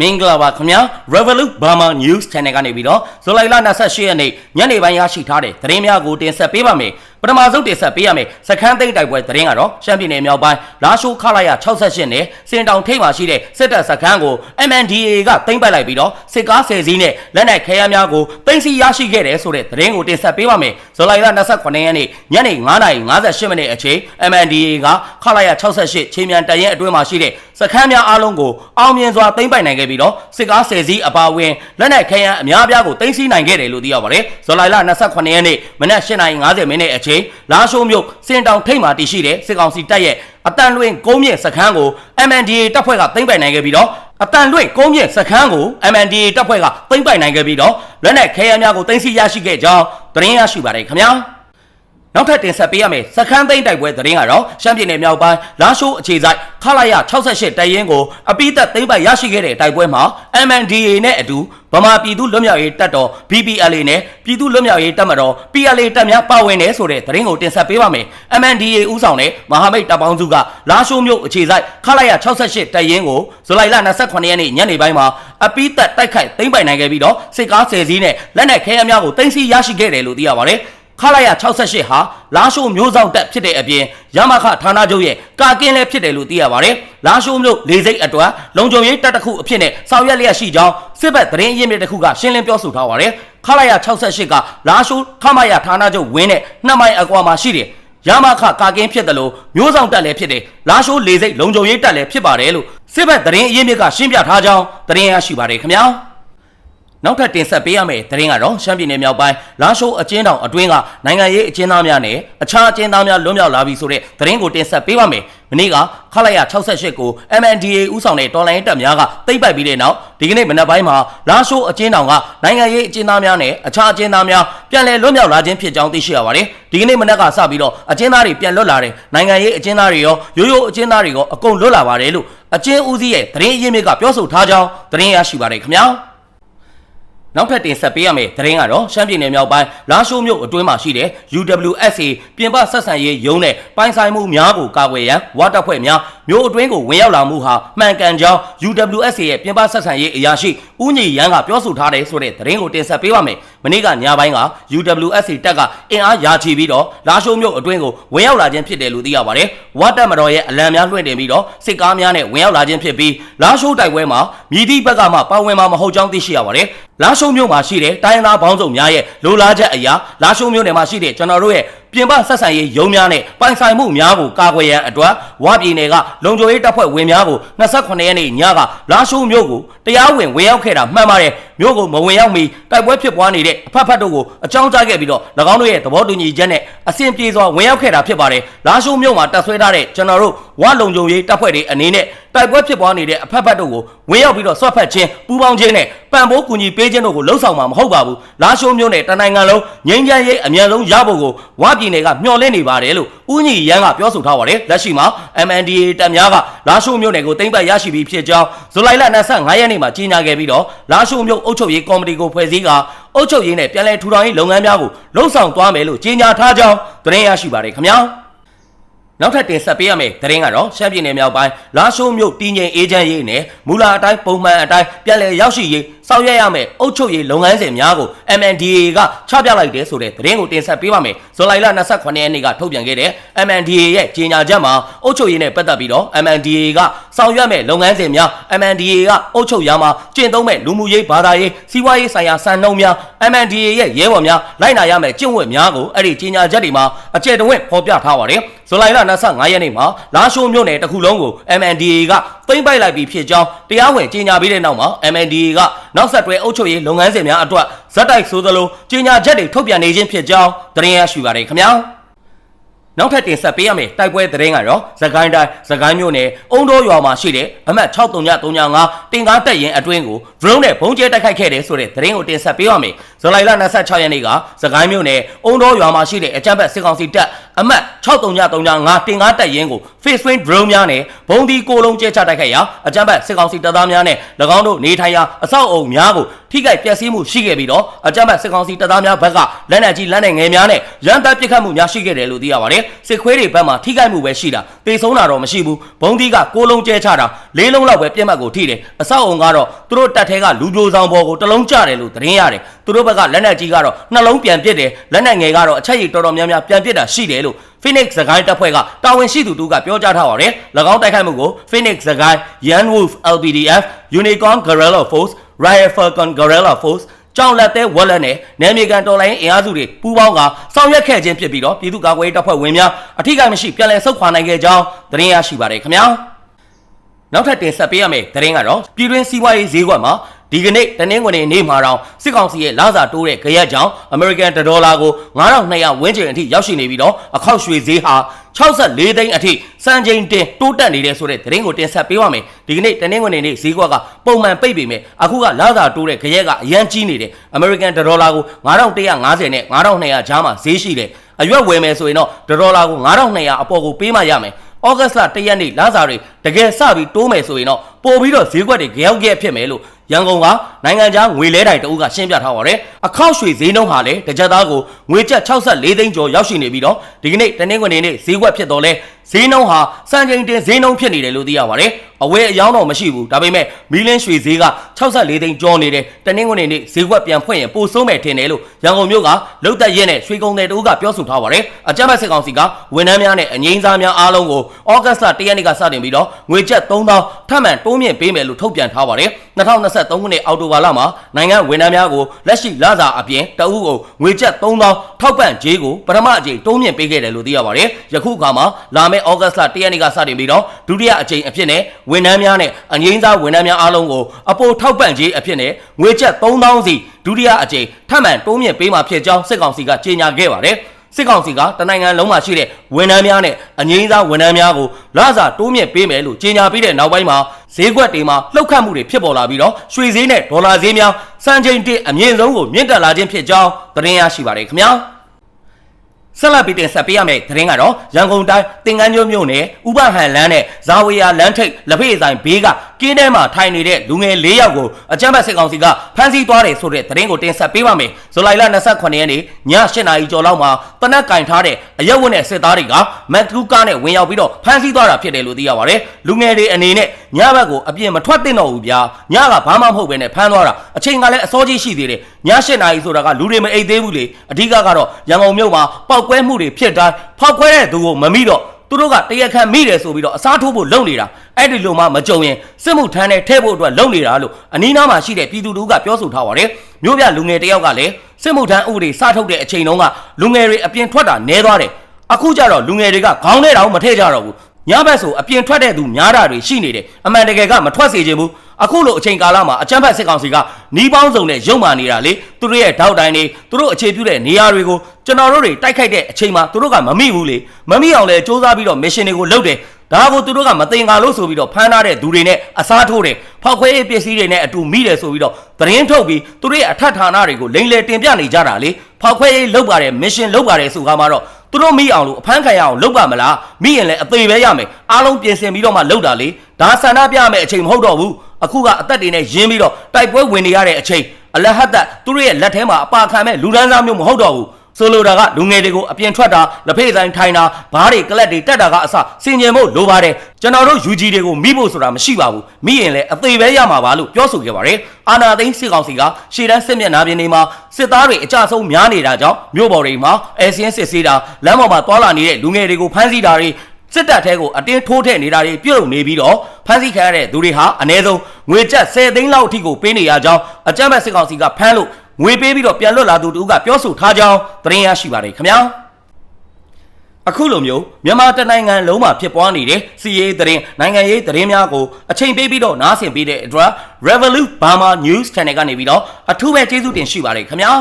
မင်္ဂလာပါခင်ဗျာ Revolut Burma News Channel ကနေပြီးတော့ဇူလိုင်လ28ရက်နေ့ညနေပိုင်းရရှိထားတဲ့သတင်းများကိုတင်ဆက်ပေးပါမယ် ပထမဆုံးတင်ဆက်ပေးရမယ်စခန်းသိမ်းတိုက်ပွဲသတင်းကတော့ရှမ်းပြည်နယ်မြောက်ပိုင်းလာရှိုးခလာရ68နဲ့စင်တောင်ထိပ်မှာရှိတဲ့စစ်တပ်စခန်းကို MNDAA ကသိမ်းပိုက်လိုက်ပြီးတော့စစ်ကား10စီးနဲ့လက်နက်ခဲယမ်းများကိုသိမ်းဆည်းရရှိခဲ့တယ်ဆိုတဲ့သတင်းကိုတင်ဆက်ပေးပါမယ်ဇူလိုင်လ28ရက်နေ့ညနေ9:58မိနစ်အချိန် MNDAA ကခလာရ68ချင်းမြန်တရင်အတွင်းမှာရှိတဲ့စခန်းများအားလုံးကိုအောင်မြင်စွာသိမ်းပိုက်နိုင်ခဲ့ပြီးတော့စစ်ကား10စီးအပါအဝင်လက်နက်ခဲယမ်းအများအပြားကိုသိမ်းဆည်းနိုင်ခဲ့တယ်လို့သိရပါတယ်ဇူလိုင်လ28ရက်နေ့မနက်8:50မိနစ်အချိန်လာရှိုးမြို့စင်တောင်ထိပ်မှာတည်ရှိတဲ့စစ်ကောင်စီတပ်ရဲ့အတန်လွင်ကုန်းမြင့်စခန်းကို MNDA တပ်ဖွဲ့ကသိမ်းပိုက်နိုင်ခဲ့ပြီးတော့အတန်လွင့်ကုန်းမြင့်စခန်းကို MNDA တပ်ဖွဲ့ကသိမ်းပိုက်နိုင်ခဲ့ပြီးတော့လက်နက်ခဲယမ်းများကိုသိမ်းဆည်းရရှိခဲ့ကြောင်းသတင်းရရှိပါတယ်ခင်ဗျာ နောက်ထပ်တင်ဆက်ပေးရမယ်စခန်းသိမ်းတိုက်ပွဲသတင်းကတော့ရှမ်းပြည်နယ်မြောက်ပိုင်းလာရှိုးအခြေစိုက်ခလာရ68တပ်ရင်းကိုအပိသက်သိမ်းပိုက်ရရှိခဲ့တဲ့တိုက်ပွဲမှာ MNDA နဲ့အတူဗမာပြည်သူလွတ်မြောက်ရေးတပ်တော် BPLA နဲ့ပြည်သူလွတ်မြောက်ရေးတပ်မတော် PLA တပ်များပါဝင်တယ်ဆိုတဲ့သတင်းကိုတင်ဆက်ပေးပါမယ် MNDA ဦးဆောင်တဲ့မဟာမိတ်တပ်ပေါင်းစုကလာရှိုးမြို့အခြေစိုက်ခလာရ68တပ်ရင်းကိုဇူလိုင်လ28ရက်နေ့ညနေပိုင်းမှာအပိသက်တိုက်ခိုက်သိမ်းပိုက်နိုင်ခဲ့ပြီးတော့စစ်ကား10စီးနဲ့လက်နက်ခဲယမ်းများကိုသိမ်းဆည်းရရှိခဲ့တယ်လို့သိရပါတယ် ခလာရ68ဟာလာရှိုးမျိုးဆောင်တက်ဖြစ်တဲ့အပြင်ရမခဌာနချုပ်ရဲ့ကာကင်းလည်းဖြစ်တယ်လို့သိရပါတယ်။လာရှိုးမျိုးလေစိတ်အတွက်လုံခြုံရေးတပ်တစ်ခုအဖြစ်နဲ့ဆောင်ရွက်လျက်ရှိကြောင်းစစ်ဘက်သတင်းရင်းမြစ်တစ်ခုကရှင်းလင်းပြောဆိုထားပါတယ်။ခလာရ68ကလာရှိုးခမရဌာနချုပ်ဝင်းနဲ့နှစ်မိုင်အကွာမှာရှိတယ်။ရမခကာကင်းဖြစ်တယ်လို့မျိုးဆောင်တက်လည်းဖြစ်တယ်။လာရှိုးလေစိတ်လုံခြုံရေးတက်လည်းဖြစ်ပါတယ်လို့စစ်ဘက်သတင်းရင်းမြစ်ကရှင်းပြထားကြောင်းသတင်းရရှိပါတယ်ခင်ဗျာ။ နောက်ထပ်တင်ဆက်ပေးရမယ့်သတင်းကတော့ရှမ်းပြည်နယ်မြောက်ပိုင်းလာရှိုးအကျဉ်းတောင်အတွင်းကနိုင်ငံရေးအကျဉ်းသားများနဲ့အခြားအကျဉ်းသားများလွတ်မြောက်လာပြီဆိုတဲ့သတင်းကိုတင်ဆက်ပေးပါမယ်။မနေ့ကခလာရ68ကို MNDA ဥဆောင်တဲ့တော်လိုင်းတပ်များကသိမ်းပိုက်ပြီးတဲ့နောက်ဒီကနေ့မနက်ပိုင်းမှာလာရှိုးအကျဉ်းတောင်ကနိုင်ငံရေးအကျဉ်းသားများနဲ့အခြားအကျဉ်းသားများပြန်လည်လွတ်မြောက်လာခြင်းဖြစ်ကြောင်းသိရှိရပါတယ်။ဒီကနေ့မနက်ကစပြီးတော့အကျဉ်းသားတွေပြန်လွတ်လာတယ်။နိုင်ငံရေးအကျဉ်းသားတွေရောရိုးရိုးအကျဉ်းသားတွေရောအကုန်လွတ်လာပါတယ်လို့အကျဉ်းဦးစီးရဲ့သတင်းအရင်းမြစ်ကပြောဆိုထားကြောင်းသတင်းရရှိပါတယ်ခင်ဗျာ။ နောက်ထပ်တင်ဆက်ပေးရမယ့်သတင်းကတော့ရှမ်းပြည်နယ်မြောက်ပိုင်းလာရှိုးမြို့အတွင်းမှာရှိတဲ့ UWSA ပြင်ပဆက်ဆံရေးရုံးနဲ့ပိုင်ဆိုင်မှုများကိုကာကွယ်ရန်ဝါတပ်ဖွဲ့များမြို့အတွင်းကိုဝင်ရောက်လာမှုဟာမှန်ကန်ကြောင်း UWSA ရဲ့ပြင်ပဆက်ဆံရေးအရာရှိဦးညီရန်ကပြောဆိုထားတယ်ဆိုတဲ့သတင်းကိုတင်ဆက်ပေးပါမယ်။မနေ့ကညပိုင်းက UWSA တပ်ကအင်အားရာချီပြီးတော့လာရှိုးမြို့အတွင်းကိုဝင်ရောက်လာခြင်းဖြစ်တယ်လို့သိရပါတယ်။ဝါတပ်မတော်ရဲ့အလံများလွှင့်တင်ပြီးတော့စစ်ကားများနဲ့ဝင်ရောက်လာခြင်းဖြစ်ပြီးလာရှိုးတိုက်ပွဲမှာမြည်သည့်ဘက်ကမှပါဝင်မှာမဟုတ်ကြောင်းသိရှိရပါတယ်။ လာရှိုးမြို့မှာရှိတဲ့တိုင်းသားဘောင်းစုံများရဲ့လိုလားချက်အရာလာရှိုးမြို့နယ်မှာရှိတဲ့ကျွန်တော်တို့ရဲ့ ပြင်ပဆက်ဆံရေးရုံးများနဲ့ပိုင်ဆိုင်မှုများကိုကာကွယ်ရန်အတွက်ဝါပြည်နယ်ကလုံခြုံရေးတပ်ဖွဲ့ဝင်များကို28ရက်နေ့ညကလာရှိုးမြို့ကိုတရားဝင်ဝင်ရောက်ခဲ့တာမှန်ပါတယ်မြို့ကိုမဝင်ရောက်မီတိုက်ပွဲဖြစ်ပွားနေတဲ့အဖက်ဖက်တို့ကိုအကြောင်းကြားခဲ့ပြီးတော့၎င်းတို့ရဲ့သဘောတူညီချက်နဲ့အစဉ်ပြေစွာဝင်ရောက်ခဲ့တာဖြစ်ပါတယ်လာရှိုးမြို့မှာတပ်ဆွဲထားတဲ့ကျွန်တော်တို့ဝါလုံခြုံရေးတပ်ဖွဲ့တွေအနေနဲ့တိုက်ပွဲဖြစ်ပွားနေတဲ့အဖက်ဖက်တို့ကိုဝင်ရောက်ပြီးတော့ဆွတ်ဖက်ခြင်းပူးပေါင်းခြင်းနဲ့ပံ့ပိုးကူညီပေးခြင်းတို့ကိုလှုံ့ဆော်မှာမဟုတ်ပါဘူးလာရှိုးမြို့နယ်တနိုင်ငံလုံးငြိမ်းချမ်းရေးအမြန်ဆုံးရဖို့ကိုဝါပြည်နယ်ကမျှော်လင့်နေပါတယ်လို့ဦးညီရန်ကပြောဆိုထားပါတယ်လက်ရှိမှာ MNDA တပ်များကလာရှိုးမြို့နယ်ကိုသိမ်းပိုက်ရရှိပြီးဖြစ်ကြောင်းဇူလိုင်လ25ရက်နေ့မှာကြေညာခဲ့ပြီးတော့လာရှိုးမြို့အုပ်ချုပ်ရေးကော်မတီကိုဖွဲ့စည်းကအုပ်ချုပ်ရေးနဲ့ပြည်내ထူထောင်ရေးလုပ်ငန်းများကိုလှုံ့ဆော်သွားမယ်လို့ကြေညာထားကြောင်းသတင်းရရှိပါတယ်ခင်ဗျာနောက်ထပ်တင်ဆက်ပေးရမယ့်သတင်းကတော့ရှမ်းပြည်နယ်မြောက်ပိုင်းလာရှိုးမြို့တည်ငြိမ်အေဂျင့်ရေးနဲ့မူလာအတိုင်းပုံမှန်အတိုင်းပြည်내ရောက်ရှိရေး ဆောင်ရွက်ရမယ့်အုပ်ချုပ်ရေးလုပ်ငန်းစဉ်များကို MNDA ကချပြလိုက်တယ်ဆိုတဲ့သတင်းကိုတင်ဆက်ပေးပါမယ်။ဇွန်လ28ရက်နေ့ကထုတ်ပြန်ခဲ့တဲ့ MNDA ရဲ့ကြေညာချက်မှာအုပ်ချုပ်ရေးနဲ့ပတ်သက်ပြီးတော့ MNDA ကဆောင်ရွက်မယ့်လုပ်ငန်းစဉ်များ MNDA ကအုပ်ချုပ်ရာမှာကျင့်သုံးမဲ့လူမှုရေးဘာသာရေးစီးပွားရေးဆိုင်ရာစံနှုန်းများ MNDA ရဲ့ရဲဘော်များလိုက်နာရမယ့်ကျင့်ဝတ်များကိုအဲ့ဒီကြေညာချက်တွေမှာအကျယ်တဝင့်ဖော်ပြထားပါတယ်။ဇူလိုင်လ25ရက်နေ့မှာလာရှိုးမြို့နယ်တစ်ခုလုံးကို MNDA ကသိမ်းပိုက်လိုက်ပြီးဖြစ်ကြောင်းတရားဝင်ကြေညာပြီးတဲ့နောက်မှာ MNDA ကနောက်ဆက်တွဲအုပ်ချုပ်ရေးလုပ်ငန်းစဉ်များအတွက်ဇက်တိုက်ဆိုသလိုကြေညာချက်တွေထုတ်ပြန်နေခြင်းဖြစ်ကြောင်းသတင်းရရှိပါတယ်ခင်ဗျာနောက်ထပ်တင်ဆက်ပေးရမယ့်တိုက်ပွဲသတင်းကတော့သခိုင်းတိုင်းသခိုင်းမြို့နယ်အုံတော်ရွာမှာရှိတဲ့အမှတ်6335တင်ကားတက်ရင်အတွင်းကို drone နဲ့ဘုံကျဲတိုက်ခိုက်ခဲ့တယ်ဆိုတဲ့သတင်းကိုတင်ဆက်ပေးရမယ်ဇူလိုင်လ26ရက်နေ့ကစကိုင်းမြို့နယ်အုံတော်ရွာမှာရှိတဲ့အကြမ်းဖက်စစ်ကောင်စီတပ်အမှတ်6335တင်ကားတပ်ရင်းကို face wing drone များနဲ့ဘုံဒီကိုလုံးကျဲချတိုက်ခိုက်ရာအကြမ်းဖက်စစ်ကောင်စီတပ်သားများနဲ့၎င်းတို့နေထိုင်ရာအဆောက်အအုံများကိုထိခိုက်ပျက်စီးမှုရှိခဲ့ပြီးတော့အကြမ်းဖက်စစ်ကောင်စီတပ်သားများဘက်ကလက်နက်ကြီးလက်နက်ငယ်များနဲ့ရန်တပ်ပစ်ခတ်မှုများရှိခဲ့တယ်လို့သိရပါတယ်စစ်ခွေးတွေဘက်မှထိခိုက်မှုပဲရှိတာတေဆုံးတာတော့မရှိဘူးဘုံဒီကကိုလုံးကျဲချတာလေးလုံးလောက်ပဲပြက်မှတ်ကိုထိတယ်အဆောက်အုံကတော့သူတို့တပ်ထဲကလူပြိုဆောင်ပေါ်ကိုတလုံးကျတယ်လို့သတင်းရတယ်သူတို့ဘက်ကလက်နက်ကြီးကတော့နှလုံးပြန်ပစ်တယ်လက်နက်ငယ်ကတော့အချက်ရည်တော်တော်များများပြန်ပစ်တာရှိတယ်လို့ Phoenix စကိုင်းတပ်ဖွဲ့ကတာဝန်ရှိသူတူကပြောကြားထားပါတယ်၎င်းတိုက်ခိုက်မှုကို Phoenix စကိုင်း Yan Wolf LPDF Unicorn Guerrilla Force Riot Falcon Guerrilla Force ကြောင်လက်သေးဝက်လက်နဲ့နယ်မြေကန်တော်လိုင်းအင်အားစုတွေပူးပေါင်းကဆောင်ရွက်ခဲ့ခြင်းဖြစ်ပြီးတော့ပြည်သူ့ကာကွယ်ရေးတပ်ဖွဲ့ဝင်များအထူးကမရှိပြန်လည်ဆုတ်ခွာနိုင်ခဲ့ကြောင်းသတင်းရရှိပါတယ်ခင်ဗျာနောက်ထပ်တင်ဆက်ပေးရမယ့်သတင်းကတော့ပြည်တွင်းစီးပွားရေးဈေးကွက်မှာ ဒီကနေ့တနင်္ဂနွေနေ့မှာတော့စစ်ကောင်စီရဲ့လစာတိုးတဲ့ကြရက်ကြောင့် American ဒေါ်လာကို9200ဝန်းကျင်အထိရောက်ရှိနေပြီးတော့အခောက်ရွှေဈေးဟာ64သိန်းအထိစံချိန်တင်တိုးတက်နေတဲ့ဆိုတဲ့သတင်းကိုတင်ဆက်ပေးပါမယ်ဒီကနေ့တနင်္ဂနွေနေ့ဈေးကွက်ကပုံမှန်ပိတ်ပေမဲ့အခုကလစာတိုးတဲ့ကြရက်ကအရန်ကြီးနေတယ် American ဒေါ်လာကို9150နဲ့9200ကြားမှာဈေးရှိတယ်အရွက်ဝယ်မယ်ဆိုရင်တော့ဒေါ်လာကို9200အပေါ်ကိုပေးမှရမယ်ဩဂတ်လ၁ရက်နေ့လစာတွေတကယ်စပြီးတိုးမယ်ဆိုရင်တော့ပို့ပြီးတော့ဈေးကွက်တွေကြောက်ကြက်ဖြစ်မယ်လို့ ရန်ကုန်ကနိုင်ငံခြားငွေလဲတိုင်တအုပ်ကရှင်းပြထားပါတယ်အခောက်ရွှေဈေးနှုန်းဟာလည်းတစ်ကြက်သားကိုငွေကျပ်64သိန်းကျော်ရောက်ရှိနေပြီးတော့ဒီကနေ့တနင်္ဂနွေနေ့ဈေးကွက်ဖြစ်တော့လဲ ဈေးနှုန်းဟာစံချိန်တင်ဈေးနှုန်းဖြစ်နေတယ်လို့သိရပါတယ်အဝယ်အယောင်းတော့မရှိဘူးဒါပေမဲ့မီလင်းရွှေဈေးက64သိန်းကျော်နေတယ်တနင်္ဂနွေနေ့ဈေးကွက်ပြန်ဖွင့်ရင်ပိုဆိုးမယ်ထင်တယ်လို့ရန်ကုန်မြို့ကလုတ်သက်ရဲနဲ့ရွှေကုန်းတဲ့တအုပ်ကပြောဆိုထားပါတယ်အကြမ်းဖက်စစ်ကောင်စီကဝန်ထမ်းများနဲ့အငိမ့်စားများအားလုံးကိုဩဂတ်လ1ရက်နေ့ကစတင်ပြီးတော့ငွေကျပ်3000ထပ်မံတိုးမြင့်ပေးမယ်လို့ထုတ်ပြန်ထားပါတယ်2023ခုနှစ်အောက်တိုဘာလမှာနိုင်ငံဝန်ထမ်းများကိုလက်ရှိလစာအပြင်တအုပ်ကိုငွေကျပ်3000ထောက်ပံ့ကြေးကိုပထမအကြိမ်တိုးမြင့်ပေးခဲ့တယ်လို့သိရပါတယ်ယခုအခါမှာလာမယ့်ဩဂတ်လ1ရက်နေ့ကစတင်ပြီးတော့ဒုတိယအကြိမ်အဖြစ်နဲ့ဝန်ထမ်းများနဲ့အငိမ့်စားဝန်ထမ်းများအားလုံးကိုအပိုထောက်ပံ့ကြေးအဖြစ်နဲ့ငွေကျပ်3000စီဒုတိယအကြိမ်ထပ်မံတိုးမြင့်ပေးမှာဖြစ်ကြောင်းစစ်ကောင်စီကကြေညာခဲ့ပါတယ်စစ်ကောင်စီကတနိုင်ငံလုံးမှာရှိတဲ့ဝန်ထမ်းများနဲ့အငိမ့်စားဝန်ထမ်းများကိုလစာတိုးမြင့်ပေးမယ်လို့ကြေညာပြီးတဲ့နောက်ပိုင်းမှာဈေးကွက်တွေမှာလှုပ်ခတ်မှုတွေဖြစ်ပေါ်လာပြီးတော့ရွှေဈေးနဲ့ဒေါ်လာဈေးများစံချိန်တင်အမြင့်ဆုံးကိုမြင့်တက်လာခြင်းဖြစ်ကြောင်းသတင်းရရှိပါတယ်ခင်ဗျာ ဆက်လက်ပြီးတင်ဆက်ပေးရမယ့်သတင်းကတော့ရန်ကုန်တိုင်းတင်ကန်းကျွန်းမြို့နယ်ဥပဟန်လန်းနဲ့ဇာဝေယာလန်းထိပ်လက်ဖေးဆိုင်ဘေးကကင်းထဲမှာထိုင်နေတဲ့လူငယ်၄ယောက်ကိုအကြမ်းဖက်စစ်ကောင်စီကဖမ်းဆီးသွားတယ်ဆိုတဲ့သတင်းကိုတင်ဆက်ပေးပါမယ်။ဇူလိုင်လ28ရက်နေ့ည8နာရီကျော်လောက်မှာတနက်ကင်ထားတဲ့အရက်ဝတ်နဲ့စစ်သားတွေကမက်တူကားနဲ့ဝင်ရောက်ပြီးတော့ဖမ်းဆီးသွားတာဖြစ်တယ်လို့သိရပါတယ်။လူငယ်တွေအနေနဲ့ညဘက်ကိုအပြင်မထွက်သင့်တော့ဘူးဗျာ။ညကဘာမှမဟုတ်ပဲနဲ့ဖမ်းသွားတာအချိန်ကလည်းအစောကြီးရှိသေးတယ်။ည8နာရီဆိုတာကလူတွေမအိပ်သေးဘူးလေ။အဓိကကတော့ရန်ကုန်မြို့မှာပောက်ကွဲမှုတွေဖြစ်တိုင်းဖောက်ခွဲတဲ့သူကိုမမိတော့သူတို့ကတရက်ခန့်မိတယ်ဆိုပြီးတော့အစားထိုးဖို့လုပ်နေတာအဲ့ဒီလိုမှမကြုံရင်စစ်မှုထမ်းနဲ့ထဲဖို့အတွက်လုပ်နေတာလို့အနီးနားမှာရှိတဲ့ပြည်သူတို့ကပြောဆိုထားပါတယ်မြို့ပြလူငယ်တယောက်ကလည်းစစ်မှုထမ်းဥပဒေစထုတ်တဲ့အချိန်တုန်းကလူငယ်တွေအပြင်ထွက်တာနည်းသွားတယ်အခုကျတော့လူငယ်တွေကခေါင်းထဲတောင်မထည့်ကြတော့ဘူး ညဘက်ဆိုအပြင်ထွက်တဲ့သူများတာတွေရှိနေတယ်အမှန်တကယ်ကမထွက်စေချင်ဘူးအခုလိုအချိန်ကာလမှာအချမ်းဖတ်စစ်ကောင်စီကနီးပေါင်းစုံနဲ့ရုံမာနေတာလေသူတို့ရဲ့ထောက်တိုင်းတွေသူတို့အခြေပြုတဲ့နေရာတွေကိုကျွန်တော်တို့တွေတိုက်ခိုက်တဲ့အချိန်မှာသူတို့ကမမိဘူးလေမမိအောင်လဲစူးစမ်းပြီးတော့မစ်ရှင်တွေကိုလုပ်တယ်ဒါကိုသူတို့ကမသိင်္ဂါလို့ဆိုပြီးတော့ဖမ်းထားတဲ့သူတွေနဲ့အစားထိုးတယ်ဖောက်ခွဲရေးပစ္စည်းတွေနဲ့အတူမိတယ်ဆိုပြီးတော့သတင်းထုတ်ပြီးသူတို့ရဲ့အထက်ဌာနတွေကိုလိမ့်လေတင်ပြနေကြတာလေဖောက်ခွဲရေးလုပ်ပါတယ်မစ်ရှင်လုပ်ပါတယ်ဆိုကားမှတော့ သူတို့မိအောင်လို့အဖမ်းခံရအောင်လုပ်ပါမလားမိရင်လည်းအသေးပဲရမယ်အားလုံးပြင်ဆင်ပြီးတော့မှလုပ်တာလေဒါဆန္ဒပြမယ်အချိန်မဟုတ်တော့ဘူးအခုကအသက်တွေနဲ့ရင်းပြီးတော့တိုက်ပွဲဝင်နေရတဲ့အချိန်အလဟတ်တ်သူတို့ရဲ့လက်ထဲမှာအပါခံမဲ့လူဒန်းစားမျိုးမဟုတ်တော့ဘူး ဆိုလိုတာကလူငယ်တွေကိုအပြင်ထွက်တာလက်ဖေးဆိုင်ထိုင်တာဘားတွေကလက်တွေတက်တာကအစစင်ကြင်ဖို့လိုပါတယ်ကျွန်တော်တို့ UG တွေကိုမိဖို့ဆိုတာမရှိပါဘူးမိရင်လည်းအသေးပဲရမှာပါလို့ပြောဆိုခဲ့ပါတယ်အာနာသိန်းစစ်ကောင်စီကရှေ့တန်းစစ်မျက်နှာပြင်တွေမှာစစ်သားတွေအကြဆုံးများနေတာကြောင့်မြို့ပေါ်တွေမှာအဲစင်းစစ်ဆေးတာလမ်းပေါ်မှာသွာလာနေတဲ့လူငယ်တွေကိုဖမ်းဆီးတာတွေစစ်တပ်ထဲကိုအတင်းထိုးထည့်နေတာတွေပြုတ်လုံနေပြီးတော့ဖမ်းဆီးခံရတဲ့သူတွေဟာအ ਨੇ ဆုံးငွေကျပ်10သိန်းလောက်အထိကိုပေးနေရကြောင်းအကြမ်းဖက်စစ်ကောင်စီကဖမ်းလို့ ငွေပေးပြီးတော့ပြန်လွတ်လာသူတူကပြောဆိုထားကြောင်းသတင်းရရှိပါတယ်ခင်ဗျာအခုလိုမျိုးမြန်မာတနိုင်ငံလုံးမှာဖြစ်ပွားနေတဲ့စီရေးသတင်းနိုင်ငံရေးသတင်းများကိုအချိန်ပေးပြီးတော့နားဆင်ပေးတဲ့အတွက် Revolut Burma News Channel ကနေပြီးတော့အထူးပဲကျေးဇူးတင်ရှိပါတယ်ခင်ဗျာ